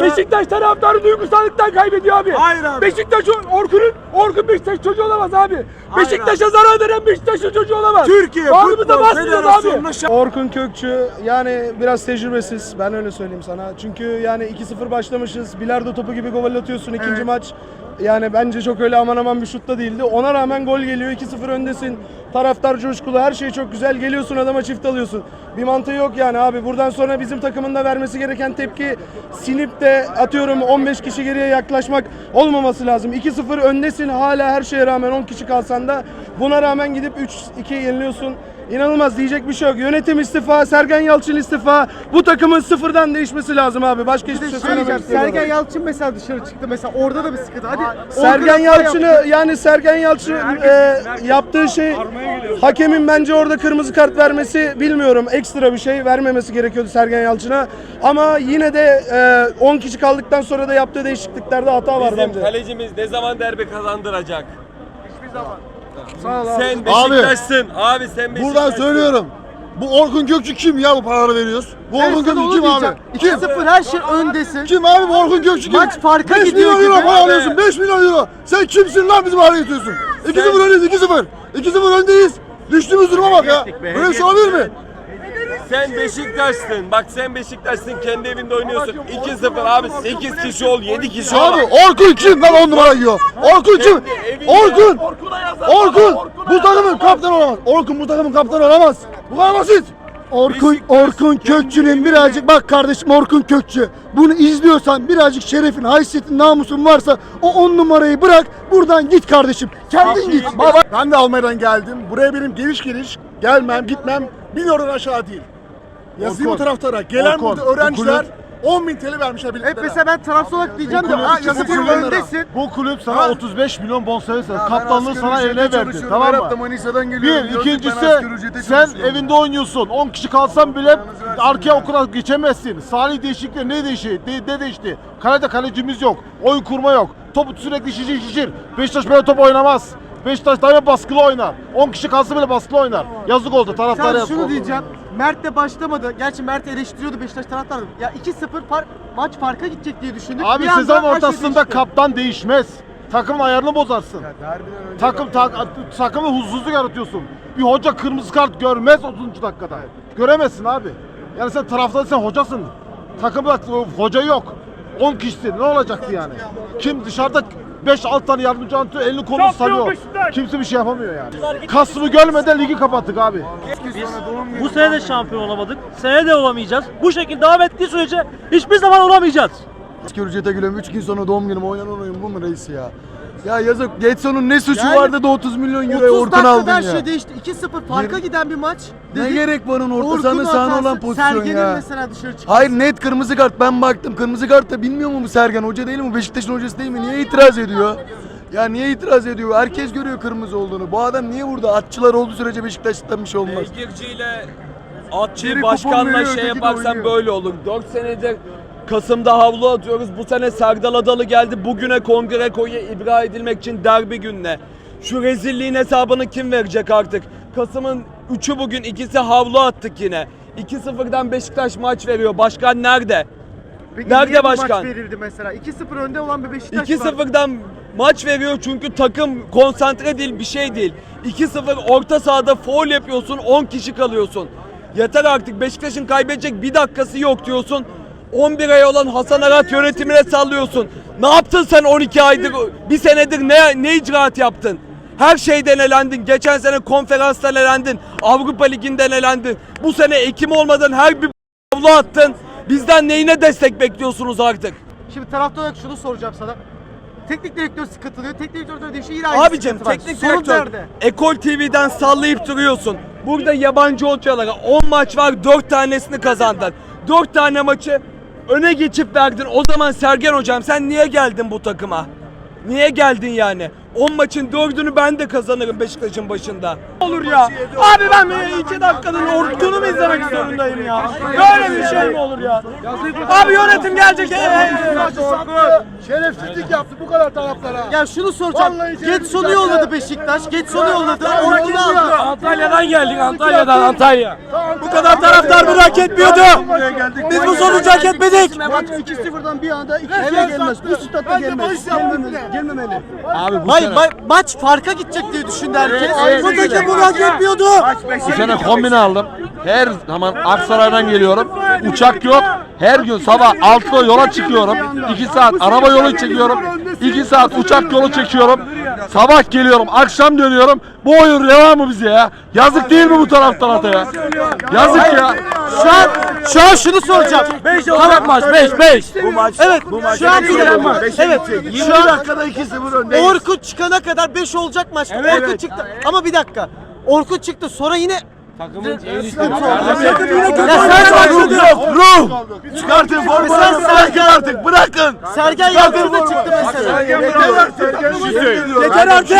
Beşiktaş taraftarı duygusallıktan kaybediyor abi. Hayır abi. Beşiktaş Orkun'un Orkun Beşiktaş çocuğu olamaz abi. Beşiktaş'a zarar veren Beşiktaş'ın çocuğu olamaz. Türkiye Bağrımıza Futbol basmıyoruz Federasyonu'na abi. şa- Orkun Kökçü yani biraz tecrübesiz ben öyle söyleyeyim sana. Çünkü yani 2-0 başlamışız. Bilardo topu gibi gol atıyorsun ikinci Evet. maç. Yani bence çok öyle aman aman bir şut da değildi. Ona rağmen gol geliyor 2-0 öndesin. Taraftar coşkulu her şey çok güzel. Geliyorsun adama çift alıyorsun. Bir mantığı yok yani abi. Buradan sonra bizim takımın da vermesi gereken tepki sinip de atıyorum 15 kişi geriye yaklaşmak olmaması lazım. 2-0 öndesin hala her şeye rağmen 10 kişi kalsan da buna rağmen gidip 3-2 yeniliyorsun. İnanılmaz diyecek bir şey yok. Yönetim istifa, Sergen Yalçın istifa. Bu takımın sıfırdan değişmesi lazım abi. Başka hiçbir şey söylemeyeceğim. Sergen Yalçın mesela dışarı çıktı mesela orada da bir sıkıntı. Hadi Sergen Yalçın'ı yani Sergen Yalçın e, yaptığı şey hakemin bence orada kırmızı kart vermesi bilmiyorum ekstra bir şey vermemesi gerekiyordu Sergen Yalçın'a ama yine de e, 10 kişi kaldıktan sonra da yaptığı değişikliklerde hata var Bizim bence. kalecimiz ne zaman derbi kazandıracak? Sağ ol abi. Sen Beşiktaş'sın. Abi sen Beşiktaş'sın. Buradan söylüyorum. Bu Orkun Gökçü kim ya bu paraları veriyoruz? Bu Orkun Gökçü kim abi? Kim? 2-0 her şey öndesin. Kim abi bu Orkun Gökçü kim? Maç farka 5 gidiyor milyon euro para alıyorsun. 5 milyon euro. Sen kimsin lan bizim hale getiriyorsun? 2-0 öndeyiz 2-0. 2-0 öndeyiz. Düştüğümüz duruma bak ya. Böyle bir şey olabilir mi? Sen Beşiktaş'sın. Bak sen Beşiktaş'sın. Kendi evinde oynuyorsun. 2-0 abi 8 kişi ol, 7 kişi ol. Abi Orkun kim lan 10 numara giyiyor? Orkun kim? Orkun! Orkun! Bu takımın kaptanı olamaz. Orkun bu takımın kaptanı olamaz. Bu kadar basit. Orkun Beşiktaş Orkun Kökçü'nün birazcık bak kardeşim Orkun Kökçü. Bunu izliyorsan birazcık şerefin, haysiyetin, namusun varsa o on numarayı bırak buradan git kardeşim. Kendin git. Baba ben de Almanya'dan geldim. Buraya benim geliş geliş gelmem gitmem bin eurodan aşağı değil. Yazayım o taraftara. Gelen Orkun. burada öğrenciler Bu 10 bin TL vermişler Hep biletlere. mesela ben taraftar olarak diyeceğim de kulüp- ha, yazık 2-0 kulüplara. öndesin. Bu kulüp sana Ha? 35 milyon bonservis ver. Ya ben Kaptanlığı sana eline verdi. Tamam mı? Manisa'dan Bir, geliyorum. Ben ikincisi sen evinde oynuyorsun. 10 kişi kalsan bile arkaya o kadar geçemezsin. Salih değişiklikler ne değişti? De, ne değişti? Kalede kalecimiz yok. Oyun kurma yok. Topu sürekli şişir şişir. Beşiktaş böyle top oynamaz. Beşiktaş daima baskılı oynar. 10 kişi kalsa bile baskılı oynar. Yazık oldu taraftara Sen yazık şunu oldu. diyeceğim. Mert de başlamadı. Gerçi Mert eleştiriyordu Beşiktaş taraftarı. Ya 2-0 far- maç farka gidecek diye düşündük. Abi Bir anda sezon her şey ortasında değişti. kaptan değişmez. Takımın ayarını bozarsın. Takım tak, takımı huzursuzluk yaratıyorsun. Bir hoca kırmızı kart görmez 30. dakikada. Göremezsin abi. Yani sen taraftar sen hocasın. Takımda hoca yok. 10 kişisin. Ne olacaktı yani? Kim dışarıda 5-6 tane yardımcı antrenör elini kolunu Şampiyon sarıyor. Kimse bir şey yapamıyor yani. Kasım'ı görmeden ligi kapattık abi. Bu sene de şampiyon olamadık. Sene de olamayacağız. Bu şekilde devam ettiği sürece hiçbir zaman olamayacağız. Asgari ücrete gülüyorum. 3 gün sonra doğum günüm oynanan oyun bu mu reis ya? Ya yazık Getson'un ne suçu Yani vardı da 30 milyon euro 30 Orkun dakikada aldın her ya. şey değişti. 2-0 farka giden bir maç. Ne Dedik, gerek var onun orta sahanın sahne hatası, olan pozisyon Sergen'in ya. mesela dışarı çıktı. Hayır net kırmızı kart ben baktım kırmızı kart da bilmiyor mu bu Sergen hoca değil mi Beşiktaş'ın hocası değil mi niye itiraz ediyor? Ya niye itiraz ediyor? Herkes görüyor kırmızı olduğunu. Bu adam niye burada? Atçılar olduğu sürece Beşiktaş'tan bir şey olmaz. Beygirciyle atçı Biri kupon başkanla veriyor, şey öteki de yaparsan oynuyor. böyle olur. 4 senedir Kasım'da havlu atıyoruz. Bu sene Serdal Adalı geldi. Bugüne kongre koyu ibra edilmek için derbi gününe. Şu rezilliğin hesabını kim verecek artık? Kasım'ın 3'ü bugün ikisi havlu attık yine. 2-0'dan Beşiktaş maç veriyor. Başkan nerede? Peki Nerede niye bu başkan? maç verildi mesela? 2-0 önde olan bir Beşiktaş var. 2-0'dan maç veriyor çünkü takım konsantre değil bir şey değil. 2-0 orta sahada foul yapıyorsun 10 kişi kalıyorsun. Yeter artık Beşiktaş'ın kaybedecek bir dakikası yok diyorsun. 11 ay olan Hasan Arat yönetimine sallıyorsun. Ne yaptın sen 12 aydır, bir senedir ne, ne icraat yaptın? Her şeyden elendin. Geçen sene konferanstan elendin. Avrupa Ligi'nden elendin. Bu sene Ekim olmadan her bir avlu attın. Bizden neyine destek bekliyorsunuz artık? Şimdi taraftar olarak şunu soracağım sana. Teknik direktör sıkıntılıyor. Teknik direktör de değişiyor. Yine aynı Abicim var. teknik Sorun direktör nerede? Ekol TV'den sallayıp duruyorsun. Burada yabancı hocalara 10 maç var 4 tanesini kazandın. 4 tane maçı öne geçip verdin. O zaman Sergen hocam sen niye geldin bu takıma? Niye geldin yani? 10 maçın 4'ünü ben de kazanırım Beşiktaş'ın başında. Olur ya. Abi ben 2 dakikanın Orkun'u mu izlemek zorundayım ya? Böyle bir şey mi olur ya? Abi yönetim gelecek. Şerefsizlik yaptı bu kadar taraflara. Ya şunu soracağım. Getson'u yolladı Beşiktaş. Getson'u yolladı. Orkun'u aldı. Antalya'dan geldik Antalya'dan Antalya. Bu kadar taraftar bunu hak etmiyordu. Biz bu sonucu hak etmedik. Maç 2-0'dan bir anda 2-0'ya gelmez. Bu statta gelmez. Gelmemeli. Gelmemeli. Hayır ma- maç farka gidecek diye düşündü herkes. Bu takım bunu hak etmiyordu. Bu sene kombine aldım. Her zaman Aksaray'dan geliyorum. Uçak yok. Her gün sabah 6'da yola çıkıyorum. 2 saat araba yolu çekiyorum. 2 saat uçak yolu çekiyorum. Sabah geliyorum, akşam dönüyorum. Bu oyun reva mı bize ya? Yazık değil mi bu taraftarata ya? Yazık ya. Şu an şu an şunu soracağım. 5 olacak maç 5 5. Bu maç Evet. Şu an bir Evet. Şu an dakikada 2-0 önde. Orkun çıkana kadar 5 olacak maç. Orkun çıktı. Ama bir dakika. Orkun çıktı sonra yine Ya sen başladın. Ruh! Çıkartın Mesela formalarını bırakın artık bırakın. Sergen Yalçın da çıktı mesela. Yeter artık.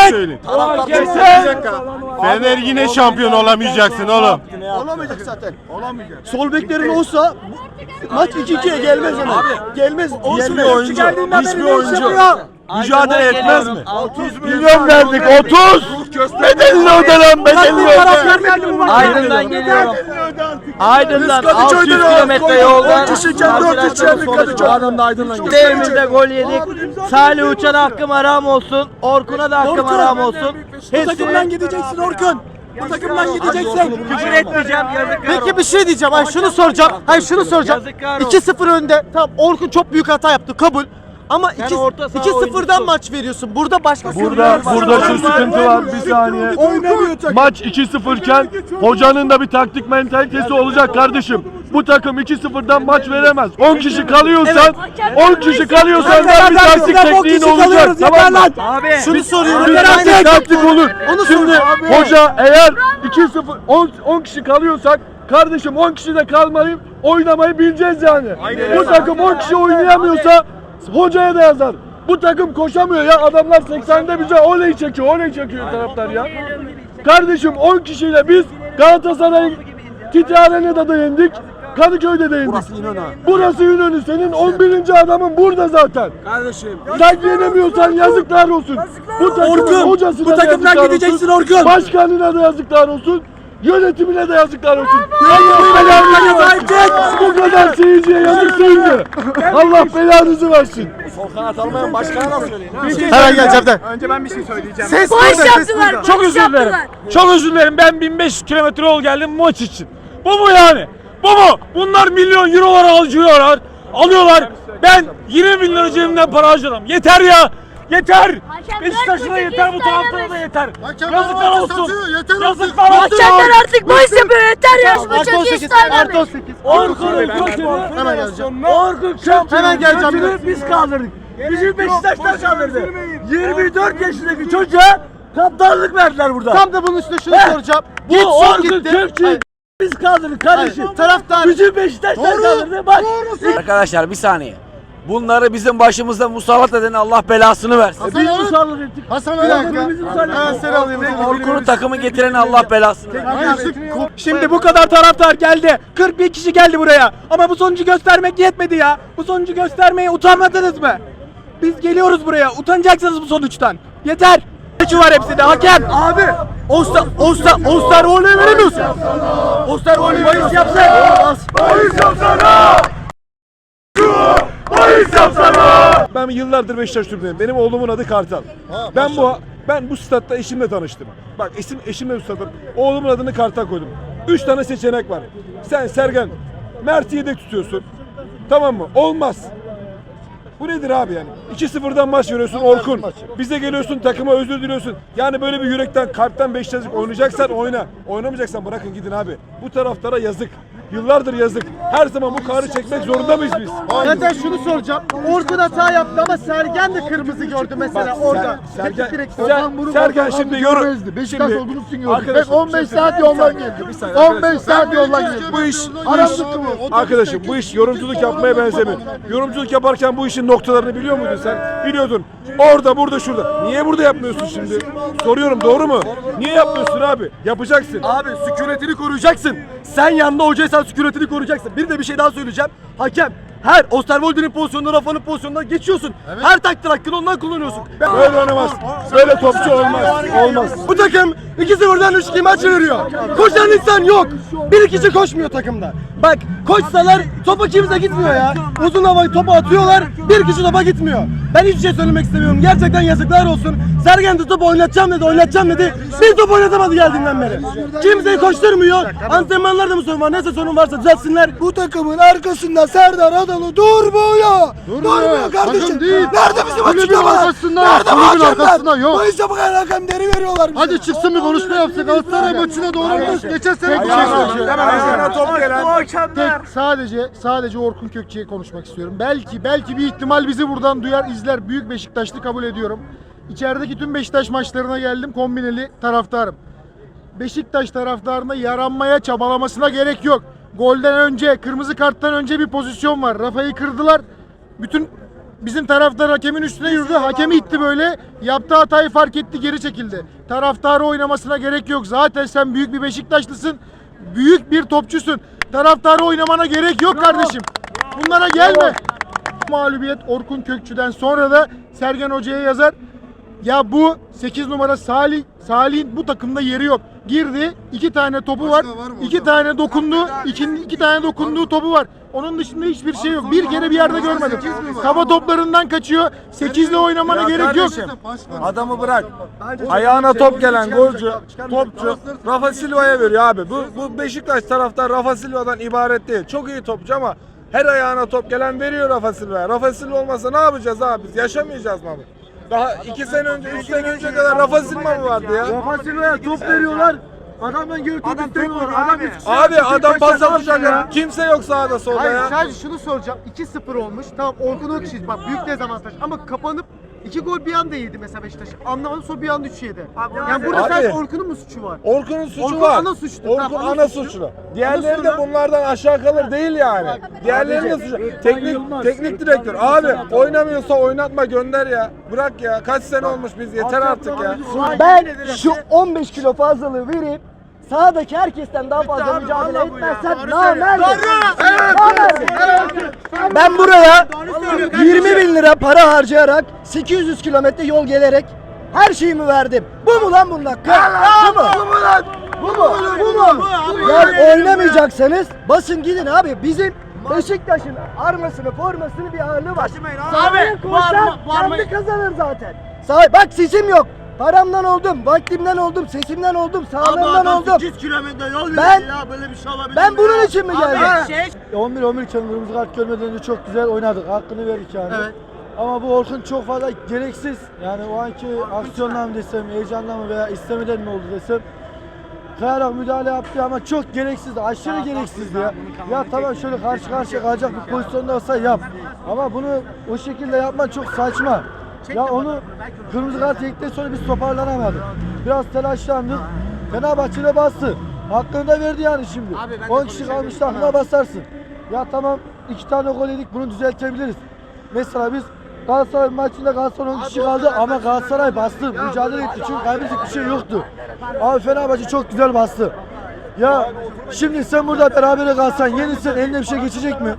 Fener yine şampiyon olamayacaksın oğlum. Olamayacak zaten. Sol beklerin olsa maç 2-2'ye gelmez ama. Gelmez. Hiçbir oyuncu, hiçbir oyuncu mücadele etmez mi? 30 milyon verdik 30. Bedelini öde lan bedelini öde. Aydın'dan geliyorum. Aydın'dan 600 kilometre yoldan. Bu adam da Aydın'dan geliyor. Evimizde gol yedik. Salih Uçan'a hakkım haram olsun. Orkun'a da hakkım haram olsun. Bu takımdan gideceksin Orkun. Bu takımdan gideceksin. Küfür etmeyeceğim. Yazıklar Peki bir şey diyeceğim. Hayır şunu soracağım. Hayır şunu soracağım. Yazıklar olsun. 2-0 önde. Tamam Orkun çok büyük hata yaptı. Kabul. Ama 2 orta saha 2-0'dan oyuncusun. maç veriyorsun. Burada başka Burada burada şu sıkıntı var. bir saniye. Maç 2-0 iken hocanın da bir taktik mentalitesi olacak kardeşim. Bu takım 2-0'dan maç veremez. 10 kişi kalıyorsan 10 kişi kalıyorsan da bir taktik tekniğin olacak. Tamam mı? Abi. şunu soruyorum. Bir taktik taktik olur. Onu Şimdi hoca eğer 2-0 10 10 kişi kalıyorsak kardeşim 10 kişi de kalmayıp oynamayı bileceğiz yani. Bu takım 10 kişi oynayamıyorsa hocaya da yazar. Bu takım koşamıyor ya. Adamlar 80'de bize oley çekiyor, oley çekiyor taraftar ya. Kardeşim 10 kişiyle biz Galatasaray'ı Titi Arena'da da yendik. Kadıköy'de de yendik. Burası İnönü. Burası İnönü. Senin 11. adamın burada zaten. Kardeşim. Sen yenemiyorsan yazıklar olsun. Bu takımın Orkun, hocasına bu da takımdan yazıklar gideceksin. Orkun. Başkanına da yazıklar olsun. Yönetimine de yazıklar olsun. Allah belanızı versin. Bu kadar seyirciye yazık mi? Allah belanızı versin. Hemen geleceğim de. Önce ben bir şey söyleyeceğim. Ses Boş burada, ses yaptılar, burada. boş Çok özür dilerim. yaptılar. Çok özür dilerim. Ben 1500 kilometre yol geldim maç için. Bu mu yani? Bu mu? Bunlar milyon eurolar alıyorlar. Alıyorlar. Ben 20 bin lira cebimden para harcadım. Yeter ya. Yeter. Hakem dört yeter, bu da isteyemeyiz. yeter. Hakem Yazıklar olsun. satıyor, yeter. Yazıklar olsun. Hakemler artık boş yapıyor yeter ya. Şu maçı 18, hiç artı saymamayın. 18. Orkun'un kötülüğü. Hemen geleceğim. Orkun. Hemen geleceğim. kötülüğü biz kaldırdık. Bizi Beşiktaş'tan kaldırdı. 24 yaşındaki çocuğa kaptanlık verdiler burada. Tam da bunun üstüne şunu soracağım. Bu Orkun. Kökçü'yü biz kaldırdık kardeşim. Hayır, taraftar Bizi Beşiktaş'tan kaldırdı. Bak. Arkadaşlar bir saniye. Bunları bizim başımızda musallat eden Allah belasını versin. Biz musallat ettik. Hasan musallat Ben seni alayım. Orkun'un takımı getiren Allah belasını versin. Şimdi bu kadar taraftar geldi. 41 kişi geldi buraya. Ama bu sonucu göstermek yetmedi ya. Bu sonucu göstermeye utanmadınız mı? Biz geliyoruz buraya. Utanacaksınız bu sonuçtan. Yeter. Şu var hepsinde. Hakem. Abi. Osta, Osta, Osta rolü veremiyorsun. Osta rolü bahis yapsana. Bahis yapsana. Bahis yapsana. Ben yıllardır Beşiktaş tribünüyüm. Benim oğlumun adı Kartal. ben bu ben bu statta eşimle tanıştım. Bak eşim eşimle bu statta. Oğlumun adını Kartal koydum. Üç tane seçenek var. Sen Sergen Mert'i yedek tutuyorsun. Tamam mı? Olmaz. Bu nedir abi yani? 2-0'dan maç veriyorsun Orkun. Bize geliyorsun takıma özür diliyorsun. Yani böyle bir yürekten kalpten Beşiktaş'lık oynayacaksan oyna. Oynamayacaksan bırakın gidin abi. Bu taraftara yazık. Yıllardır yazık. Her zaman bu karı çekmek zorunda mıyız biz? Zaten şunu soracağım. Orkun hata yaptı ama Sergen de kırmızı gördü mesela orada. Sergen, Teknik direktör. Ser, Sergen şimdi yorum. Beşiktaş Şimdi- olduğunu. Arkadaşım, Ben 15 şimdi- saat yoldan geldim. Bir saniye 15 arkadaşım. saat yoldan geldim. Bu iş, bu iş, Aramızda bu. arkadaşım bu iş yorumculuk yapmaya benzemiyor. Yorumculuk yaparken bu işin noktalarını biliyor muydun sen? Biliyordun. Orada, burada, şurada. Niye burada yapmıyorsun şimdi? Soruyorum doğru mu? Niye yapmıyorsun abi? Yapacaksın. Abi sükunetini koruyacaksın. Sen yanında hocaysan sükunetini koruyacaksın. Bir de bir şey daha söyleyeceğim. Hakem her Osterwolde'nin pozisyonunda, Rafa'nın pozisyonunda geçiyorsun. Her takdir hakkını ondan kullanıyorsun. Ben- Böyle oynamaz. Böyle topçu olmaz. Olmaz. Bu takım 2-0'dan 3-2 maç veriyor. Koşan insan yok. Bir kişi koşmuyor takımda. Bak koşsalar topa kimse gitmiyor ya. Uzun havayı topa atıyorlar. Bir kişi topa gitmiyor. Ben hiçbir şey söylemek istemiyorum. Gerçekten yazıklar olsun. Sergen de top oynatacağım dedi, oynatacağım dedi. Bir top oynatamadı geldiğinden beri. Kimseyi koşturmuyor. Antrenmanlarda mı sorun var? Neyse sorun varsa düzeltsinler. Bu takımın arkasında Serdar Adalı durmuyor. Durmuyor kardeşim. Takım değil. Nerede bizim Kulübün açıklamalar? arkasında, Nerede bu kulübün hakemler? arkasında yok. Bu işe bu kadar hakemleri veriyorlar bize. Hadi çıksın bir konuşma yapsın. Galatasaray maçına doğru geçen sene bir şey söyleyeceğim. Tek sadece sadece Orkun Kökçe'ye konuşmak istiyorum. Belki belki bir ihtimal bizi buradan duyar izler. Büyük Beşiktaşlı kabul ediyorum. İçerideki tüm Beşiktaş maçlarına geldim kombineli taraftarım. Beşiktaş taraftarına yaranmaya çabalamasına gerek yok. Golden önce, kırmızı karttan önce bir pozisyon var. Rafa'yı kırdılar. Bütün bizim taraftar hakemin üstüne yürüdü. Hakemi itti böyle. Yaptığı hatayı fark etti, geri çekildi. Taraftarı oynamasına gerek yok. Zaten sen büyük bir Beşiktaşlısın. Büyük bir topçusun. Taraftarı oynamana gerek yok kardeşim. Bunlara gelme. Mağlubiyet Orkun Kökçü'den sonra da Sergen Hoca'ya yazar. Ya bu 8 numara Salih Salih'in bu takımda yeri yok. Girdi. iki tane topu var. iki tane dokundu. iki, iki tane dokunduğu topu var. Onun dışında hiçbir şey yok. Bir kere bir yerde görmedim. Kafa toplarından kaçıyor. 8 ile oynamana gerek yok. Adamı bırak. Ayağına top gelen golcü, topçu Rafa Silva'ya veriyor abi. Bu, bu Beşiktaş taraftar Rafa Silva'dan ibaret değil. Çok iyi topçu ama her ayağına top gelen veriyor Rafa Silva'ya. Rafa Silva olmasa ne yapacağız abi biz? Yaşamayacağız mı abi? Daha iki sene önce, üç sene önce kadar Rafa Silva mı vardı ya? Rafa Silva'ya top veriyorlar. Adamdan geri top istemiyorlar. Adam üç kişi Abi yaptı, adam pas atacak ya. Kimse yok sağda solda Hayır ya. sadece şunu soracağım. 2-0 olmuş. Tamam Orkun Ökşiz bak büyük dezavantaj. Ama kapanıp iki gol bir anda yedi mesela Beşiktaş. Anlamadım sonra bir anda 3 yedi. Yani burada Abi. sadece Orkun'un mu suçu var? Orkun'un suçu Orkun var. ana suçlu. Orkun Tamam, ana ana suçlu. suçlu. Diğerleri de bunlardan aşağı kalır değil yani. Diğerleri de suçlu. Teknik teknik direktör. Abi oynamıyorsa oynatma gönder ya. Bırak ya. Kaç sene olmuş biz yeter artık ya. Ben şu 15 kilo fazlalığı verip sahadaki herkesten daha fazla mücadele etmezsem namerdim. Namerdim. Ben buraya 20 bin lira para harcayarak 800 kilometre yol gelerek her şeyimi verdim. Bu mu lan bunun hakkı? Bu mu? Bu mu lan? Bu mu? Bu mu? Ya oynamayacaksanız basın gidin abi. Bizim Beşiktaş'ın armasını, formasını bir ağırlığı var. Abi bu arma, bu arma... kazanır zaten. Sağ, bak sesim yok. Paramdan oldum, vaktimden oldum, sesimden oldum, sağlığımdan oldum. kilometre yol Ben- ya böyle bir şey olabilir Ben bunun için mi geldim? 11 11 kırmızı kart görmeden önce çok güzel oynadık. Hakkını verdik yani. Evet. Ama bu Orkun çok fazla gereksiz. Yani o anki aksiyonla mı desem, heyecanla mı veya istemeden mi oldu desem kayarak müdahale yaptı ama çok gereksizdi. Aşırı gereksizdi ya. Ya tamam şöyle karşı karşıya kalacak bir pozisyonda olsa yap. Ama bunu o şekilde yapman çok saçma. Ya onu kırmızı kart yedikten sonra biz toparlanamadık. Biraz telaşlandık. Fenerbahçe'de bastı. Hakkını da verdi yani şimdi. 10 kişi kalmış takıma basarsın. Ya tamam iki tane gol yedik bunu düzeltebiliriz. Mesela biz Galatasaray maçında Galatasaray 10 kişi kaldı ama Galatasaray bastı. Mücadele etti çünkü kaybedecek bir şey yoktu. Abi Fenerbahçe çok güzel bastı. Ya şimdi sen burada berabere kalsan yenilsen eline bir şey geçecek mi?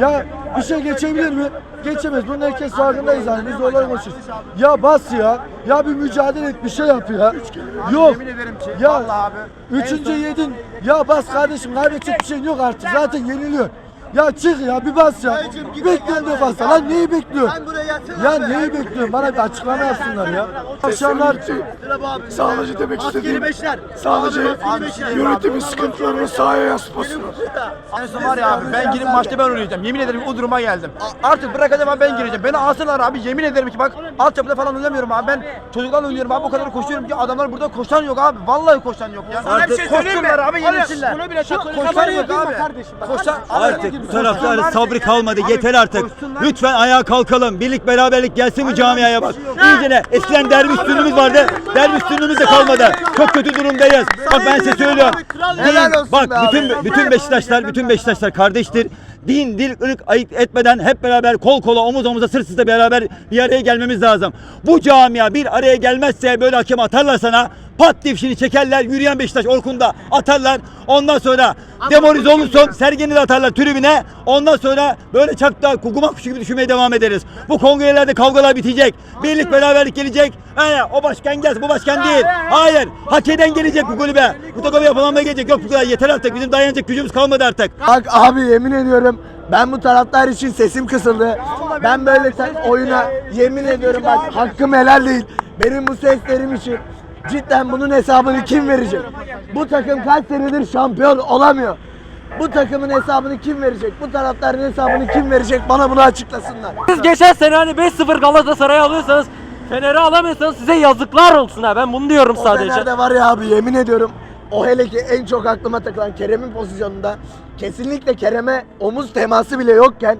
Ya bir şey geçebilir mi? Geçemez. Bunun herkes farkındayız yani. Biz olayı konuşuyoruz. Ya bas ya. Ya bir mücadele et bir şey yap ya. Yok. Ya üçüncü yedin. Ya bas kardeşim kaybedecek bir şey yok artık. Zaten yeniliyor. Ya çık ya bir bas ya. Bekleyin de bas. Lan neyi bekliyor? Ben buraya Ya neyi bekliyorsun? Bana bir açıklama yapsınlar ya. Akşamlar Sadece demek istediğim sadece yönetimin sıkıntılarını sahaya yansıtmasını. Aynısı var ya abi ben girip maçta ben oynayacağım. Yemin ederim o duruma geldim. A- Artık bırakacağım abi ben gireceğim. Beni alsınlar abi yemin ederim ki bak altyapıda falan oynamıyorum abi. Ben çocuklarla oynuyorum abi o kadar koşuyorum ki adamlar burada koşan yok abi. Vallahi koşan yok ya. Sana bir şey söyleyeyim mi? abi yenilsinler. Buna bile koşan yok abi. Koşan Artık bu taraftarın sabrı kalmadı. Yeter artık. Lütfen ayağa kalkalım. Birlik beraberlik gelsin bu camiaya bak. İyice ne? Eskiden derbi üstünlüğümüz vardı. Derbi üstünlüğümüz de kalmadı. Çok kötü durumdayız. Bak ben size söylüyorum. Olsun Bak bütün bütün Beşiktaşlar, bütün Beşiktaşlar kardeştir. Din, dil, ırk ayırt etmeden hep beraber kol kola, omuz omuza, sırt sırta beraber bir araya gelmemiz lazım. Bu camia bir araya gelmezse böyle hakem atarlar sana. Pat diye fişini çekerler. Yürüyen Beşiktaş Orkun'da atarlar. Ondan sonra demoralize olursun. Sergen'i de atarlar tribüne. Ondan sonra böyle çakta kuguma kuşu gibi düşünmeye devam ederiz. Bu kongrelerde kavgalar bitecek. Birlik beraberlik gelecek. He, o başkan gelsin. Bu başkan değil. Hayır. Hak eden gelecek bu kulübe. Bu takımı yapılanmaya gelecek. Yok bu kadar yeter artık. Bizim dayanacak gücümüz kalmadı artık. Bak abi yemin ediyorum ben bu taraftar için sesim kısıldı. Ben böyle sen oyuna yemin ediyorum bak hakkım helal değil. Benim bu seslerim için cidden bunun hesabını kim verecek? Bu takım kaç senedir şampiyon olamıyor. Bu takımın hesabını kim verecek? Bu taraftarın hesabını kim verecek? Bana bunu açıklasınlar. Siz geçen sene hani 5-0 Galatasaray'ı alıyorsanız Fener'i alamıyorsanız size yazıklar olsun ha. Ben bunu diyorum O sadece. Fener'de var ya abi yemin ediyorum. O hele ki en çok aklıma takılan Kerem'in pozisyonunda kesinlikle Kerem'e omuz teması bile yokken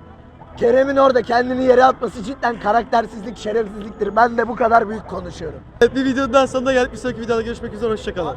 Kerem'in orada kendini yere atması cidden karaktersizlik, şerefsizliktir. Ben de bu kadar büyük konuşuyorum. Bir videodan sonra gelip bir sonraki videoda görüşmek üzere hoşçakalın.